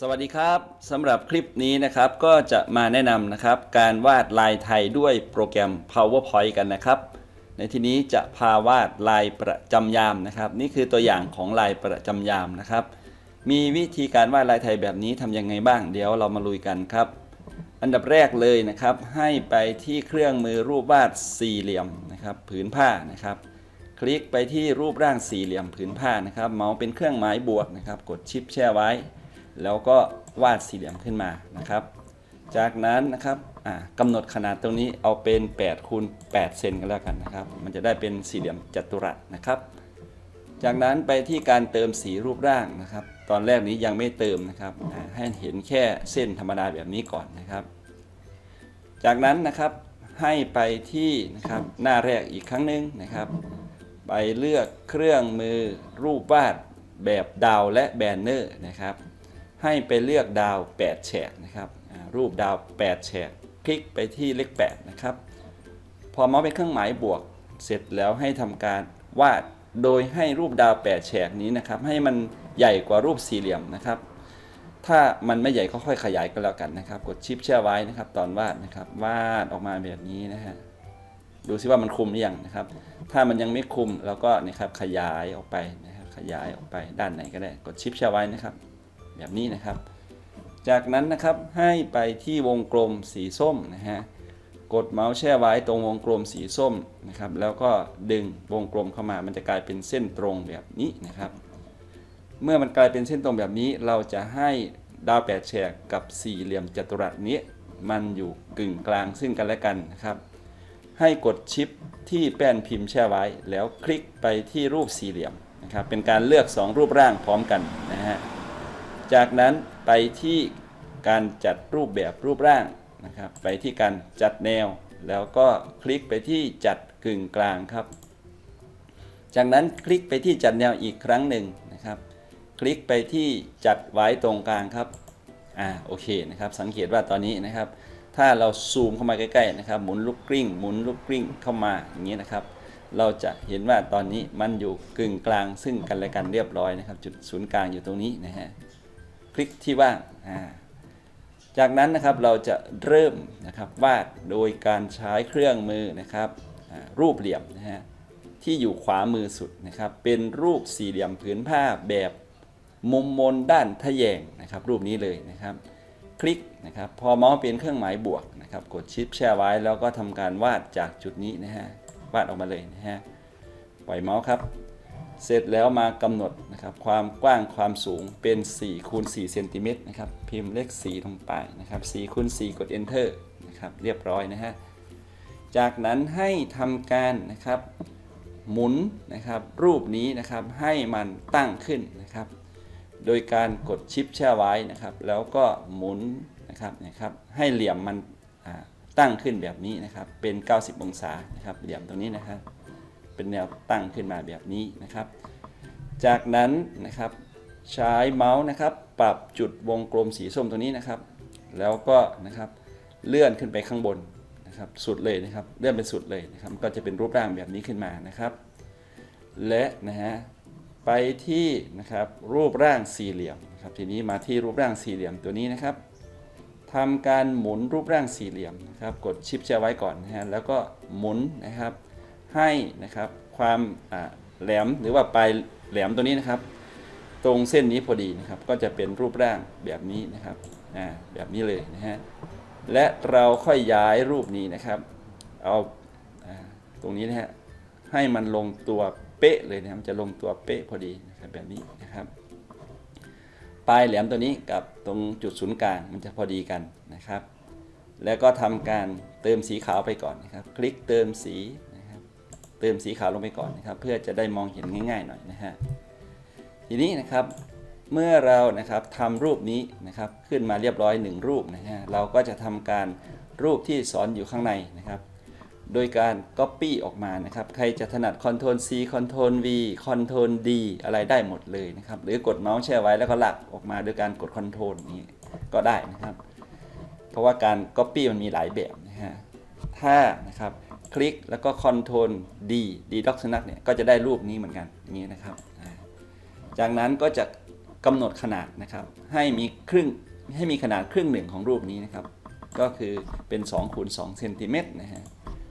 สวัสดีครับสำหรับคลิปนี้นะครับก็จะมาแนะนำนะครับ การวาดลายไทยด้วยโปรแกรม PowerPoint กันนะครับ ในที่นี้จะพาวาดลายประจำยามนะครับ นี่คือตัวอย่างของลายประจำยามนะครับ มีวิธีการวาดลายไทยแบบนี้ทำยังไงบ้างเดี๋ยวเรามาลุยกันครับ อันดับแรกเลยนะครับ ให้ไปที่เครื่องมือรูปวาดสี่เหลี่ยมนะครับผืนผ้านะครับ คลิกไปที่รูปร่างสี่เหลี่ยมผืนผ้านะครับ เมาส์เป็นเครื่องหมายบวกนะครับ กดชิปแช่ไว้ แล้วก็วาดสี่เหลี่ยมขึ้นมานะครับ จากนั้นนะครับกำหนดขนาดตรงนี้เอาเป็น8คูณ8เซนกันแล้วกันนะครับ มันจะได้เป็นสี่เหลี่ยมจัตุรัสนะครับ จากนั้นไปที่การเติมสีรูปร่างนะครับ ตอนแรกนี้ยังไม่เติมนะครับให้เห็นแค่เส้นธรรมดาแบบนี้ก่อนนะครับ จากนั้นนะครับให้ไปที่นะครับหน้าแรกอีกครั้งหนึ่งนะครับ ไปเลือกเครื่องมือรูปวาดแบบดาวและแบนเนอร์นะครับ ให้ไปเลือกดาว 8 แฉกนะครับ รูปดาว 8 แฉก คลิกไปที่เลข 8 นะครับ พอเมาส์เป็นเครื่องหมายบวก เสร็จแล้วให้ทำการวาด โดยให้รูปดาว 8 แฉกนี้นะครับ ให้มันใหญ่กว่ารูปสี่เหลี่ยมนะครับ ถ้ามันไม่ใหญ่ก็ค่อยขยายก็แล้วกันนะครับ กดชิปแช่ไว้นะครับ ตอนวาดนะครับ วาดออกมาแบบนี้นะฮะ ดูซิว่ามันคุมหรือยังนะครับ ถ้ามันยังไม่คุมเราก็นะครับขยายออกไปนะครับ ขยายออกไปด้านไหนก็ได้ กดชิปแช่ไว้นะครับ แบบนี้นะครับ จากนั้นนะครับให้ไปที่วงกลมสีส้มนะฮะกดเมาส์แช่ไว้ตรงวงกลมสีส้มนะครับ แล้วก็ดึงวงกลมเข้ามามันจะกลายเป็นเส้นตรงแบบนี้นะครับ เมื่อมันกลายเป็นเส้นตรงแบบนี้ เราจะให้ดาวแปดแฉกกับสี่เหลี่ยมจัตุรัสนี้ มันอยู่กึ่งกลางซึ่งกันและกันนะครับ ให้กดชิปที่แป้นพิมพ์แช่ไว้ แล้วคลิกไปที่รูปสี่เหลี่ยมนะครับเป็นการเลือก 2 รูปร่างพร้อมกันนะฮะ จากนั้นไปที่การจัดรูปแบบรูปร่างนะครับ ไปที่การจัดแนว แล้วก็คลิกไปที่จัดกึ่งกลางครับ จากนั้นคลิกไปที่จัดแนวอีกครั้งหนึ่งนะครับ คลิกไปที่จัดไว้ตรงกลางครับอ่าโอเคนะครับ สังเกตว่าตอนนี้นะครับ ถ้าเราซูมเข้ามาใกล้ๆนะครับ หมุนลูกกลิ้ง หมุนลูกกลิ้งเข้ามาอย่างนี้นะครับ เราจะเห็นว่าตอนนี้มันอยู่กึ่งกลางซึ่งกันและกันเรียบร้อยนะครับ จุดศูนย์กลางอยู่ตรงนี้นะฮะ คลิกที่ว่างจากนั้นนะครับเราจะเริ่มนะครับวาดโดยการใช้เครื่องมือนะครับรูปเหลี่ยมนะฮะที่อยู่ขวามือสุดนะครับ เป็นรูปสี่เหลี่ยมผืนผ้าแบบมุมมนด้านทะแยงนะครับ รูปนี้เลยนะครับ คลิกนะครับ พอเมาส์เป็นเครื่องหมายบวกนะครับ กดชิปแช่ไว้แล้วก็ทำการวาดจากจุดนี้นะฮะวาดออกมาเลยนะฮะปล่อยเมาส์ครับ เสร็จแล้วมากำหนดนะครับความกว้างความสูงเป็น4คูณ4เซนติเมตรนะครับพิมพ์เลข4ลงไปนะครับ4คูณ4กด enter นะครับเรียบร้อยนะฮะจากนั้นให้ทำการนะครับหมุนนะครับรูปนี้นะครับให้มันตั้งขึ้นนะครับ โดยการกดชิปแช่ไว้นะครับ แล้วก็หมุนนะครับนะครับให้เหลี่ยมมันตั้งขึ้นแบบนี้นะครับเป็น 90 องศานะครับเหลี่ยมตรงนี้นะครับ เป็นแนวตั้งขึ้นมาแบบนี้นะครับ จากนั้นนะครับใช้เมาส์นะครับ ปรับจุดวงกลมสีส้มตรงนี้นะครับ แล้วก็นะครับเลื่อนขึ้นไปข้างบนนะครับสุดเลยนะครับ เลื่อนไปสุดเลยนะครับ ก็จะเป็นรูปร่างแบบนี้ขึ้นมานะครับ และนะฮะไปที่นะครับรูปร่างสี่เหลี่ยมนะครับทีนี้มาที่รูปร่างสี่เหลี่ยมตัวนี้นะครับทำการหมุนรูปร่างสี่เหลี่ยมนะครับ กดชิปแช่ไว้ก่อนนะฮะแล้วก็หมุนนะครับ ให้นะครับความแหลมหรือว่าปลายแหลมตัวนี้นะครับ ตรงเส้นนี้พอดีนะครับ ก็จะเป็นรูปร่างแบบนี้นะครับแบบนี้เลยนะฮะและเราค่อยย้ายรูปนี้นะครับ เอาตรงนี้นะฮะให้มันลงตัวเป๊ะเลยนะครับมันจะลงตัวเป๊ะพอดีนะครับแบบนี้นะครับปลายแหลมตัวนี้กับตรงจุดศูนย์กลางมันจะพอดีกันนะครับ แล้วก็ทำการเติมสีขาวไปก่อนนะครับ คลิกเติมสี ติมสีขาวลงไปก่อนนะครับ เพื่อจะได้มองเห็นง่าย ๆ หน่อยนะฮะทีนี้นะครับเมื่อเรานะครับทำรูปนี้นะครับขึ้นมาเรียบร้อยหนึ่งรูปนะฮะเราก็จะทำการรูปที่สอนอยู่ข้างในนะครับ โดยการ Copy ออกมานะครับ ใครจะถนัด Ctrl C Ctrl V Ctrl D อะไรได้หมดเลยนะครับ หรือกดเมาส์แช่ไว้แล้วก็ลากออกมาโดยการกด Ctrl นี้ก็ได้นะครับ เพราะว่าการ Copy มันมีหลายแบบนะฮะถ้านะครับ คลิกแล้วก็ Ctrl D D ด็อกสนักเนี่ยก็จะได้รูปนี้เหมือนกันอย่างนี้นะครับ จากนั้นก็จะกำหนดขนาดนะครับให้มีครึ่งให้มีขนาดครึ่งหนึ่งของรูปนี้นะครับ ก็คือเป็น2คูณ2เซนติเมตรนะฮะ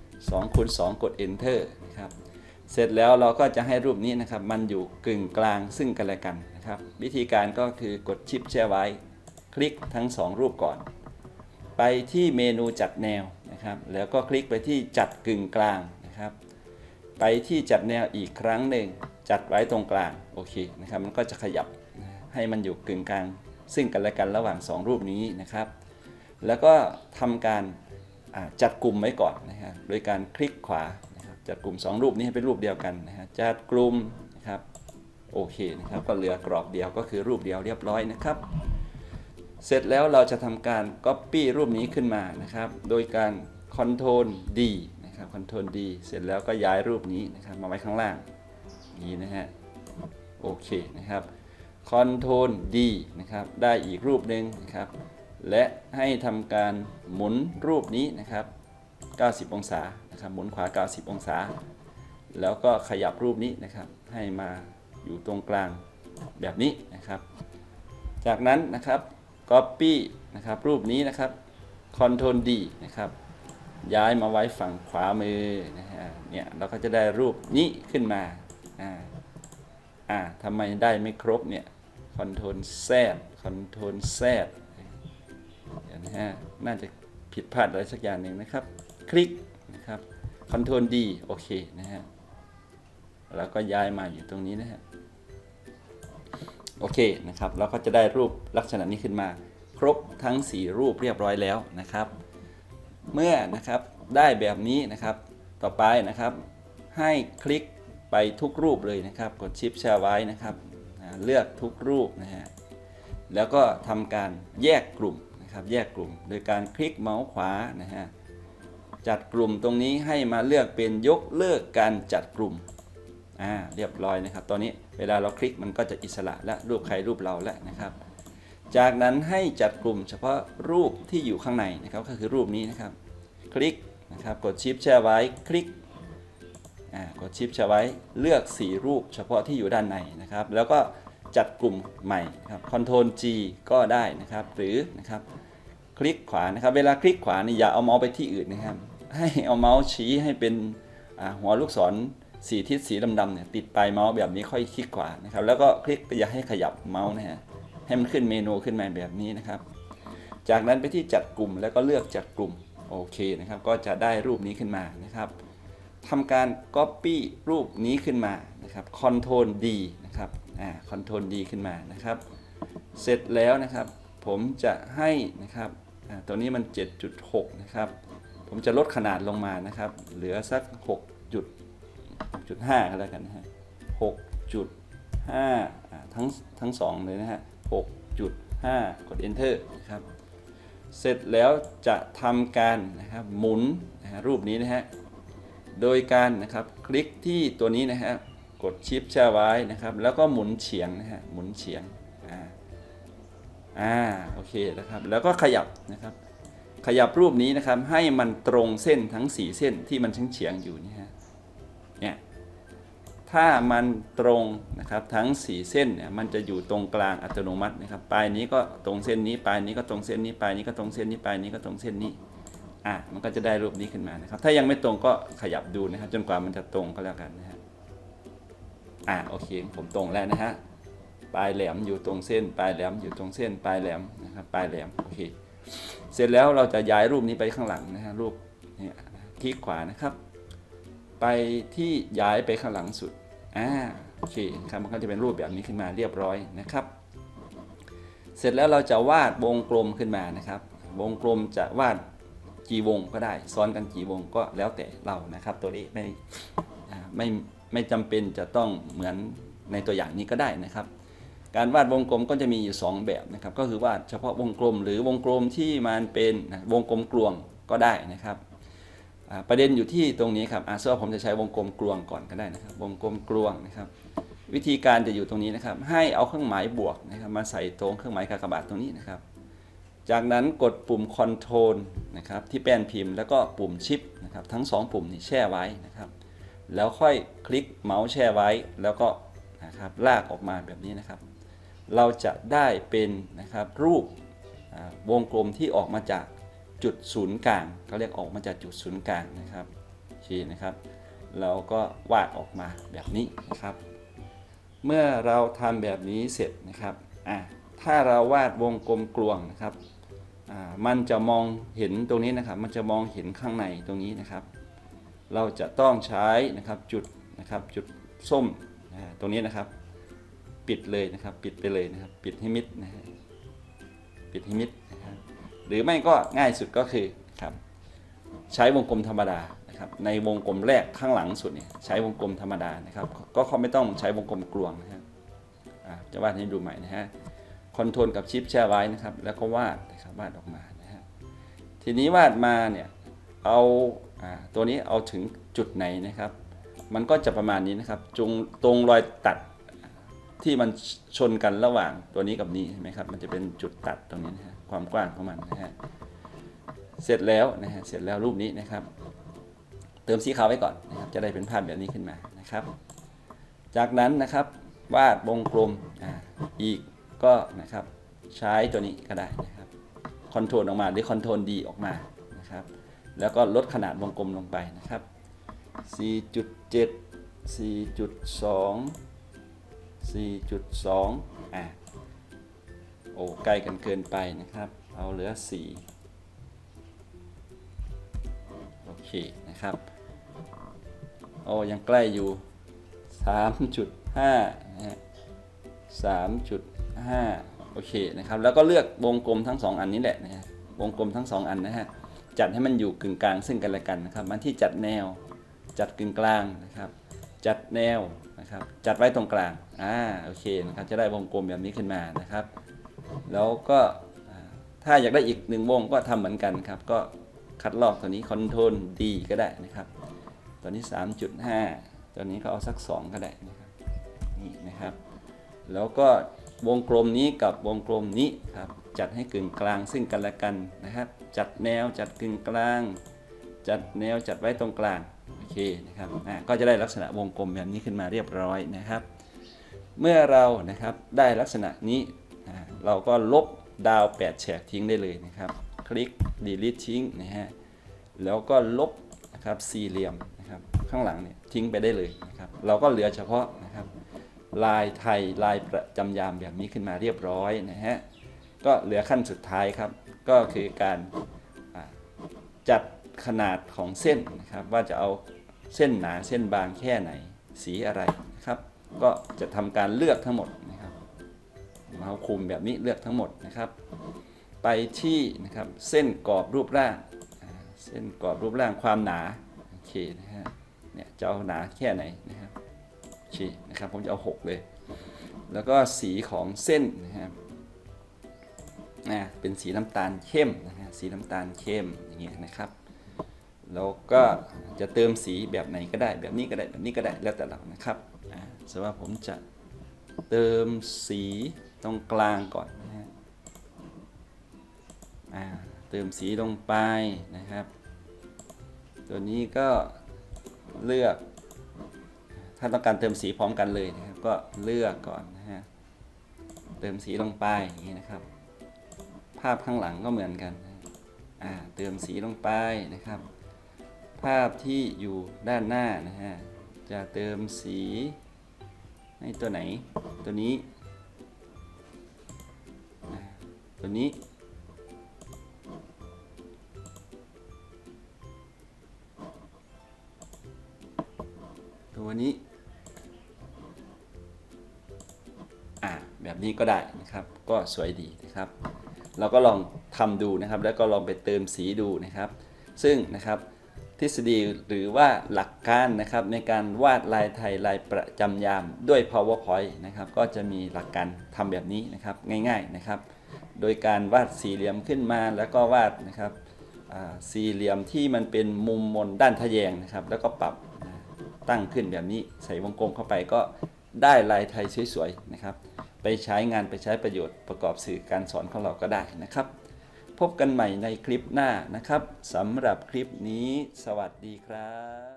2คูณ2กด enter นะครับเสร็จแล้วเราก็จะให้รูปนี้นะครับ มันอยู่กึ่งกลางซึ่งกันและกันนะครับ วิธีการก็คือกดชิปแช่ไว้ คลิกทั้ง 2 รูปก่อน ไปที่เมนูจัดแนว นะครับ แล้วก็คลิกไปที่จัดกึ่งกลางนะครับ ไปที่จัดแนวอีกครั้งหนึ่งจัดไว้ตรงกลางโอเคนะครับ มันก็จะขยับให้มันอยู่กึ่งกลาง ซึ่งกันและกันระหว่าง 2 รูปนี้นะครับ แล้วก็ทำการจัดกลุ่มไว้ก่อนนะครับโดยการคลิกขวาจัดกลุ่ม 2 รูปนี้ให้เป็นรูปเดียวกันนะฮะจัดกลุ่มนะครับโอเคนะครับก็เหลือกรอบเดียวก็คือรูปเดียวเรียบร้อยนะครับ เสร็จแล้วเราจะทำการ Copy รูปนี้ขึ้นมานะครับ โดยการ Ctrl D นะครับ Ctrl D เสร็จแล้วก็ย้ายรูปนี้นะครับมาไว้ข้างล่างนี้นะฮะโอเคนะครับ Ctrl D นะครับได้อีกรูปหนึ่งนะครับ และให้ทำการหมุนรูปนี้นะครับ 90 องศานะครับหมุนขวา 90 องศา แล้วก็ขยับรูปนี้นะครับ ให้มาอยู่ตรงกลางแบบนี้นะครับ จากนั้นนะครับ Copy นะครับรูปนี้นะครับ Ctrl D นะครับ ย้ายมาไว้ฝั่งขวามือนะฮะเนี่ยเราก็จะได้รูปนี้ขึ้นมาอ่าอ่าทำไมได้ไม่ครบเนี่ย Ctrl Z Ctrl Z เดี๋ยวนะฮะน่าจะผิดพลาดอะไรสักอย่างหนึ่งนะครับ คลิกนะครับ Ctrl D โอเคนะฮะแล้วก็ย้ายมาอยู่ตรงนี้นะฮะโอเคนะครับ เราก็จะได้รูปลักษณะนี้ขึ้นมา ครบทั้ง 4 รูปเรียบร้อยแล้วนะครับ เมื่อนะครับได้แบบนี้นะครับต่อไปนะครับ ให้คลิกไปทุกรูปเลยนะครับ กดชิปแชร์ไว้นะครับเลือกทุกรูปนะฮะแล้วก็ทำการแยกกลุ่มนะครับแยกกลุ่ม โดยการคลิกเมาส์ขวานะฮะจัดกลุ่มตรงนี้ให้มาเลือกเป็นยกเลิกการจัดกลุ่มอ่าเรียบร้อยนะครับ ตอนนี้เวลาเราคลิกมันก็จะอิสระและรูปใครรูปเราแล้วนะครับ จากนั้นให้จัดกลุ่มเฉพาะรูปที่อยู่ข้างในนะครับก็คือรูปนี้นะครับ คลิกนะครับกดชิปแช่ไว้คลิกอ่ากดชิปแช่ไว้เลือก 4 รูปเฉพาะที่อยู่ด้านในนะครับ แล้วก็จัดกลุ่มใหม่ครับ Ctrl G ก็ได้นะครับ หรือนะครับคลิกขวานะครับ เวลาคลิกขวานี่อย่าเอาเมาส์ไปที่อื่นนะครับ ให้เอาเมาส์ชี้ให้เป็นหัวลูกศรสีทิศสีดำๆเนี่ยติดปลายเมาส์แบบนี้ค่อยคลิกขวานะครับ แล้วก็คลิกอย่าให้ขยับเมาส์นะฮะ ให้มันขึ้นเมนูขึ้นมาแบบนี้นะครับ จากนั้นไปที่จัดกลุ่มแล้วก็เลือกจัดกลุ่มโอเคนะครับ ก็จะได้รูปนี้ขึ้นมานะครับทำการ Copy รูปนี้ขึ้นมานะครับ Ctrl D นะครับอ่า Ctrl D ขึ้นมานะครับ เสร็จแล้วนะครับ ผมจะให้นะครับตัวนี้มัน 7.6 นะครับ ผมจะลดขนาดลงมานะครับ เหลือสัก 6.5 ก็แล้วกันนะฮะ6.5อ่าทั้งทั้งสองเลยนะฮะ 6.5 กด Enter นะครับ เสร็จแล้วจะทำการนะครับหมุนนะฮะรูปนี้นะฮะ โดยการนะครับคลิกที่ตัวนี้นะฮะ กดชิปแช่ไว้นะครับ แล้วก็หมุนเฉียงนะฮะ หมุนเฉียง อ่า อ่า โอเคนะครับ แล้วก็ขยับนะครับ ขยับรูปนี้นะครับให้มันตรงเส้นทั้ง 4 เส้นที่มันเฉียงๆอยู่นี่ฮะเนี่ย ถ้ามันตรงนะครับทั้ง 4 เส้นเนี่ยมันจะอยู่ตรงกลางอัตโนมัตินะครับปลายนี้ก็ตรงเส้นนี้ปลายนี้ก็ตรงเส้นนี้ปลายนี้ก็ตรงเส้นนี้ปลายนี้ก็ตรงเส้นนี้อะมันก็จะได้รูปนี้ขึ้นมานะครับ ถ้ายังไม่ตรงก็ขยับดูนะครับ จนกว่ามันจะตรงก็แล้วกันนะฮะอะโอเคผมตรงแล้วนะฮะปลายแหลมอยู่ตรงเส้น ปลายแหลมอยู่ตรงเส้น ปลายแหลมนะครับปลายแหลมโอเคเสร็จแล้วเราจะย้ายรูปนี้ไปข้างหลังนะฮะรูปเนี่ยคลิกขวานะครับ ไปที่ย้ายไปข้างหลังสุด อ่าโอเคครับมันก็จะเป็นรูปแบบนี้ขึ้นมาเรียบร้อยนะครับ เสร็จแล้วเราจะวาดวงกลมขึ้นมานะครับ วงกลมจะวาดกี่วงก็ได้ ซ้อนกันกี่วงก็แล้วแต่เรานะครับ ตัวนี้ไม่ไม่ไม่จำเป็นจะต้องเหมือนในตัวอย่างนี้ก็ได้นะครับ การวาดวงกลมก็จะมีอยู่2แบบนะครับ ก็คือวาดเฉพาะวงกลมหรือวงกลมที่มันเป็นวงกลมกลวงก็ได้นะครับ ประเด็นอยู่ที่ตรงนี้ครับอาเซอร์ผมจะใช้วงกลมกลวงก่อนก็ได้นะครับ วงกลมกลวงนะครับ วิธีการจะอยู่ตรงนี้นะครับ ให้เอาเครื่องหมายบวกนะครับ มาใส่ตรงเครื่องหมายกากบาทตรงนี้นะครับ จากนั้นกดปุ่ม Ctrl นะครับที่แป้นพิมพ์แล้วก็ปุ่มชิปนะครับทั้ง 2 ปุ่มนี้แช่ไว้นะครับ แล้วค่อยคลิกเมาส์แช่ไว้แล้วก็นะครับลากออกมาแบบนี้นะครับ เราจะได้เป็นนะครับรูปวงกลมที่ออกมาจาก จุดศูนย์กลางเขาเรียกออกมาจากจุดศูนย์กลางนะครับโอเคนะครับเราก็วาดออกมาแบบนี้นะครับ เมื่อเราทำแบบนี้เสร็จนะครับอะถ้าเราวาดวงกลมกลวงนะครับอ่ามันจะมองเห็นตรงนี้นะครับ มันจะมองเห็นข้างในตรงนี้นะครับ เราจะต้องใช้นะครับจุดนะครับจุดส้มนะตรงนี้นะครับ ปิดเลยนะครับ ปิดไปเลยนะครับ ปิดให้มิดนะฮะปิดให้มิดนะ หรือไม่ก็ง่ายสุดก็คือครับใช้วงกลมธรรมดานะครับในวงกลมแรกข้างหลังสุดเนี่ยใช้วงกลมธรรมดานะครับ ก็เขาไม่ต้องใช้วงกลมกลวงนะครับอะจะวาดให้ดูใหม่นะฮะคอนโทรลกับชิปแช่ไว้นะครับ แล้วก็วาดนะครับวาดออกมานะฮะทีนี้วาดมาเนี่ยเอาตัวนี้เอาถึงจุดไหนนะครับ มันก็จะประมาณนี้นะครับจงตรงรอยตัดที่มันชนกันระหว่างตัวนี้กับนี้เห็นไหมครับมันจะเป็นจุดตัดตรงนี้นะฮะ ความกว้างของมันนะฮะเสร็จแล้วนะฮะเสร็จแล้วรูปนี้นะครับ เติมสีขาวไว้ก่อนนะครับจะได้เป็นภาพแบบนี้ขึ้นมานะครับ จากนั้นนะครับวาดวงกลมออีกก็นะครับใช้ตัวนี้ก็ได้นะครับคอนโทรลออกมาหรือคอนโทรลดีออกมานะครับแล้วก็ลดขนาดวงกลมลงไปนะครับ 4.7 4.2 4.2อะ โอ้ใกล้กันเกินไปนะครับ เอาเหลือ 4 โอเคนะครับโอ้ยังใกล้อยู่ 3.5นะฮะ3.5 โอเคนะครับ แล้วก็เลือกวงกลมทั้ง 2 อันนี้แหละนะฮะวงกลมทั้ง 2 อันนะฮะจัดให้มันอยู่กึ่งกลางซึ่งกันและกันนะครับมันที่จัดแนวจัดกึ่งกลางนะครับ จัดแนวนะครับ จัดไว้ตรงกลาง อ่า โอเคนะครับ จะได้วงกลมแบบนี้ขึ้นมานะครับ แล้วก็ถ้าอยากได้อีกหนึ่งวงก็ทำเหมือนกันครับ ก็คัดลอกตัวนี้คอนโทรลดีก็ได้นะครับ ตัวนี้ 3.5 ตัวนี้ก็เอาสัก 2 ก็ได้นะครับนี่นะครับ แล้วก็วงกลมนี้กับวงกลมนี้ครับจัดให้กึ่งกลางซึ่งกันและกันนะครับ จัดแนวจัดกึ่งกลาง จัดแนวจัดไว้ตรงกลางโอเคนะครับก็จะได้ลักษณะวงกลมแบบนี้ขึ้นมาเรียบร้อยนะครับ เมื่อเรานะครับได้ลักษณะนี้ เราก็ลบดาว 8 แฉกทิ้งได้เลยนะครับ คลิก delete ทิ้งนะฮะแล้วก็ลบนะครับสี่เหลี่ยมนะครับข้างหลังเนี่ยทิ้งไปได้เลยนะครับเราก็เหลือเฉพาะนะครับลายไทยลายประจำยามแบบนี้ขึ้นมาเรียบร้อยนะฮะก็เหลือขั้นสุดท้ายครับ ก็คือการจัดขนาดของเส้นนะครับว่าจะเอาเส้นหนาเส้นบางแค่ไหนสีอะไรนะครับ ก็จะทำการเลือกทั้งหมด นะครับเมาคุมแบบนี้เลือกทั้งหมดนะครับ ไปที่นะครับเส้นกรอบรูปร่าง เส้นกรอบรูปร่างความหนาโอเคนะฮะเนี่ยจะเอาหนาแค่ไหนนะครับโอเคนะครับผมจะเอา 6 เลย แล้วก็สีของเส้นนะครับนะเป็นสีน้ำตาลเข้มนะฮะสีน้ำตาลเข้มอย่างเงี้ยนะครับแล้วก็จะเติมสีแบบไหนก็ได้ แบบนี้ก็ได้แบบนี้ก็ได้แล้วแต่เรานะครับอ่าสมมติว่าผมจะเติมสี ตรงกลางก่อนนะฮะอ่าเติมสีลงไปนะครับ ตัวนี้ก็เลือก ถ้าต้องการเติมสีพร้อมกันเลยนะครับ ก็เลือกก่อนนะฮะเติมสีลงไปอย่างนี้นะครับ ภาพข้างหลังก็เหมือนกันอ่าเติมสีลงไปนะครับ ภาพที่อยู่ด้านหน้านะฮะจะเติมสีให้ตัวไหนตัวนี้ ตัวนี้ ตัวนี้ อ่าแบบนี้ก็ได้นะครับ ก็สวยดีนะครับ เราก็ลองทำดูนะครับ แล้วก็ลองไปเติมสีดูนะครับ ซึ่งนะครับทฤษฎีหรือว่าหลักการนะครับในการวาดลายไทยลายประจำยามด้วย powerpoint นะครับ ก็จะมีหลักการทำแบบนี้นะครับง่ายๆนะครับ โดยการวาดสี่เหลี่ยมขึ้นมาแล้วก็วาดนะครับสี่เหลี่ยมที่มันเป็นมุมมนด้านทะแยงนะครับ แล้วก็ปรับตั้งขึ้นแบบนี้ใส่วงกลมเข้าไปก็ได้ลายไทยสวยๆนะครับ ไปใช้งานไปใช้ประโยชน์ประกอบสื่อการสอนของเราก็ได้นะครับ พบกันใหม่ในคลิปหน้านะครับสำหรับคลิปนี้ สวัสดีครับ